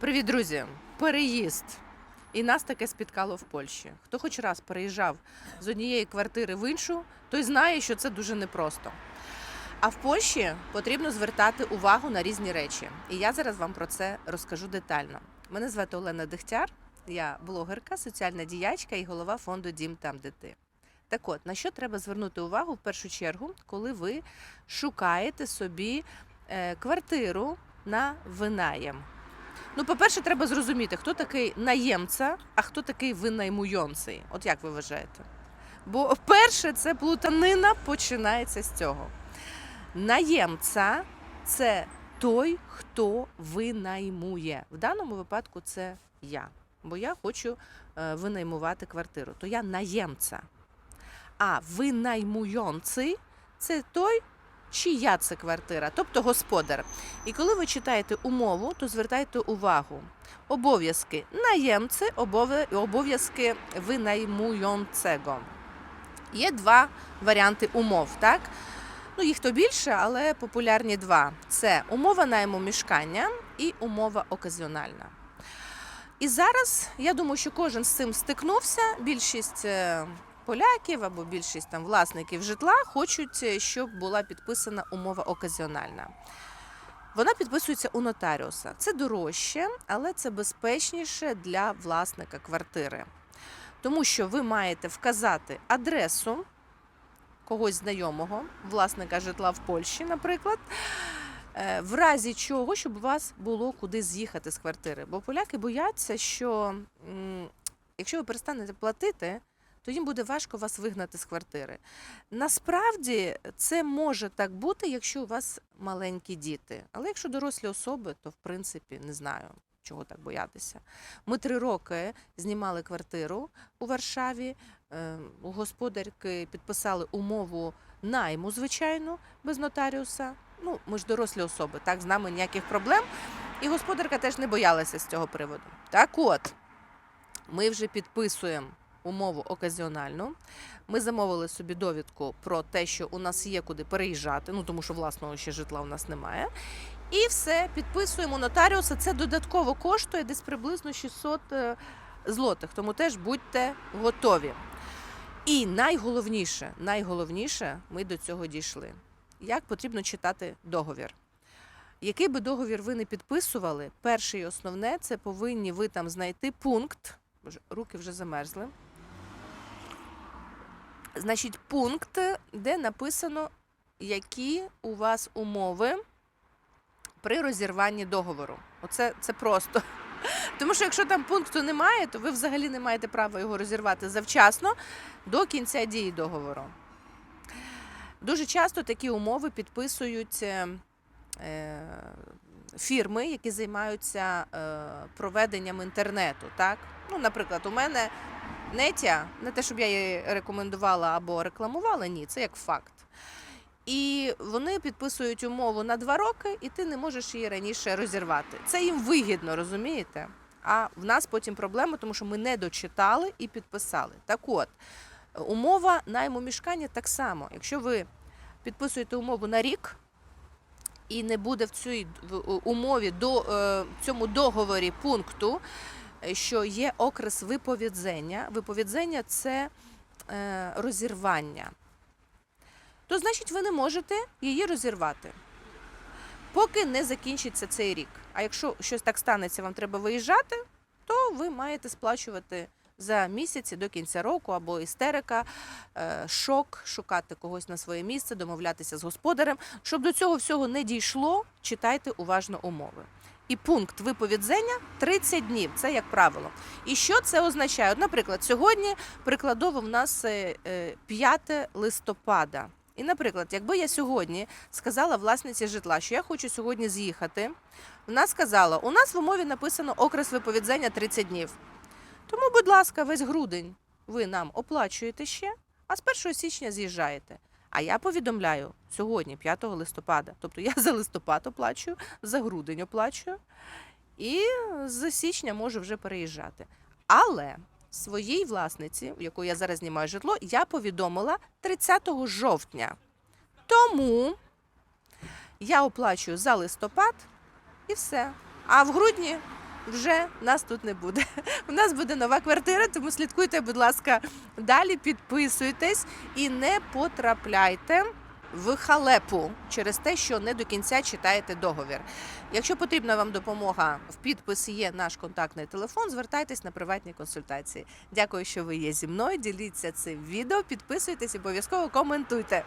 Привіт, друзі! Переїзд. І нас таке спіткало в Польщі. Хто хоч раз переїжджав з однієї квартири в іншу, той знає, що це дуже непросто. А в Польщі потрібно звертати увагу на різні речі. І я зараз вам про це розкажу детально. Мене звати Олена Дегтяр, я блогерка, соціальна діячка і голова фонду Дім там, де ти. Так от, на що треба звернути увагу в першу чергу, коли ви шукаєте собі е, квартиру на винаєм? Ну, по-перше, треба зрозуміти, хто такий наємця, а хто такий винаймуйонцей. От як ви вважаєте? Бо перше, це плутанина починається з цього. Наємця це той, хто винаймує. В даному випадку це я. Бо я хочу е, винаймувати квартиру. То я наємця. А винаймуйонцей це той, чия це квартира, тобто господар. І коли ви читаєте умову, то звертайте увагу. Обов'язки наємці, обов'язки винаймуйонцего. Є два варіанти умов, так? Ну, їх то більше, але популярні два: це умова найму мішкання і умова оказіональна. І зараз я думаю, що кожен з цим стикнувся. Більшість е, поляків або більшість там власників житла хочуть, е, щоб була підписана умова оказіональна. Вона підписується у нотаріуса. Це дорожче, але це безпечніше для власника квартири. Тому що ви маєте вказати адресу когось знайомого, власника житла в Польщі, наприклад, е, в разі чого, щоб у вас було куди з'їхати з квартири. Бо поляки бояться, що якщо ви перестанете платити, то їм буде важко вас вигнати з квартири. Насправді це може так бути, якщо у вас маленькі діти. Але якщо дорослі особи, то в принципі не знаю, чого так боятися. Ми три роки знімали квартиру у Варшаві. Е, У господарки підписали умову найму, звичайно, без нотаріуса. Ну, ми ж дорослі особи, так, з нами ніяких проблем. І господарка теж не боялася з цього приводу. Так от, ми вже підписуємо умову оказіональну. Ми замовили собі довідку про те, що у нас є куди переїжджати, ну тому що власного ще житла у нас немає. І все, підписуємо нотаріуса. Це додатково коштує десь приблизно 600 е, злотих. Тому теж будьте готові. І найголовніше, найголовніше, ми до цього дійшли. Як потрібно читати договір? Який би договір ви не підписували, перше і основне це повинні ви там знайти пункт. Руки вже замерзли. Значить, пункт, де написано, які у вас умови при розірванні договору. Оце це просто. Тому що якщо там пункту немає, то ви взагалі не маєте права його розірвати завчасно до кінця дії договору. Дуже часто такі умови підписують е, е, фірми, які займаються е, проведенням інтернету. Так? Ну, наприклад, у мене Нетя, не те, щоб я її рекомендувала або рекламувала, ні, це як факт. І вони підписують умову на два роки, і ти не можеш її раніше розірвати. Це їм вигідно, розумієте? А в нас потім проблема, тому що ми не дочитали і підписали. Так от, умова найму мішкання так само. Якщо ви підписуєте умову на рік, і не буде в цій умові до е, цьому договорі пункту, що є окрес виповідзення. Виповідзення це е, розірвання. То значить ви не можете її розірвати, поки не закінчиться цей рік. А якщо щось так станеться, вам треба виїжджати, то ви маєте сплачувати за місяці до кінця року або істерика, е, шок, шукати когось на своє місце, домовлятися з господарем. Щоб до цього всього не дійшло, читайте уважно умови. І пункт виповідзення 30 днів, це як правило. І що це означає? Наприклад, сьогодні прикладово в нас е, е, 5 листопада. І, наприклад, якби я сьогодні сказала власниці житла, що я хочу сьогодні з'їхати, вона сказала: у нас в умові написано окрес виповідзення 30 днів. Тому, будь ласка, весь грудень ви нам оплачуєте ще, а з 1 січня з'їжджаєте. А я повідомляю сьогодні, 5 листопада. Тобто я за листопад оплачую, за грудень оплачую, і з січня можу вже переїжджати. Але своїй власниці, у якої я зараз знімаю житло, я повідомила 30 жовтня. Тому я оплачую за листопад і все. А в грудні вже нас тут не буде. У нас буде нова квартира, тому слідкуйте, будь ласка, далі підписуйтесь і не потрапляйте в халепу через те, що не до кінця читаєте договір. Якщо потрібна вам допомога, в підписі є наш контактний телефон. Звертайтесь на приватні консультації. Дякую, що ви є зі мною. Діліться цим відео, підписуйтесь, обов'язково коментуйте.